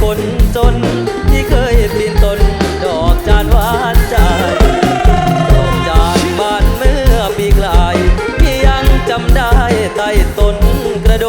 คนจน ที่เคยสิ้นตนดอกจานหวานใจดอกจานบานเมื่อปีกลาย พี่ยังจำได้ใต้ต้นกระโด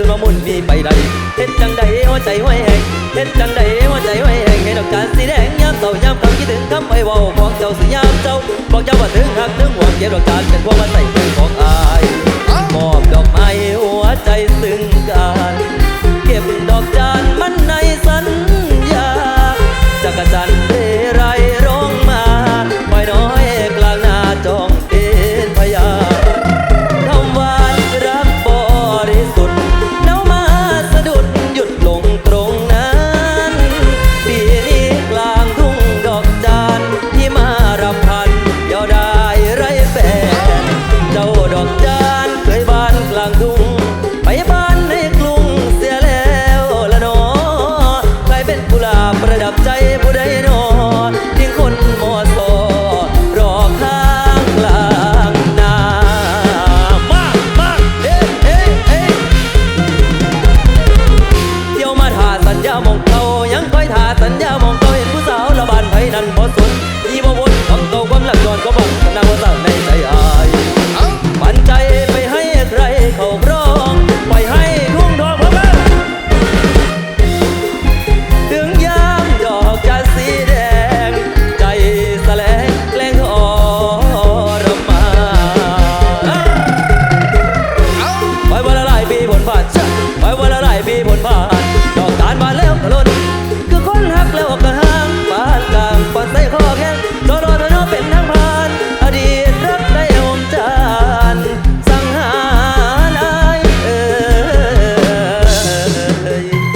คือมามุ่นมีไปใดเห็นจังใดหัวใจห้อยแหงเห็นจังใดหัวใจห้อยแหงให้ดอกจานสีแดงยามเศร้ายามคำคิดถึงคำไอ้เบาของเจ้าสียามเจ้าบอกเจ้าว่าถึงหักถึงหวังเก็บดอกจานเป็นพวงมาใส่ ก่อนก็บอกนางว่า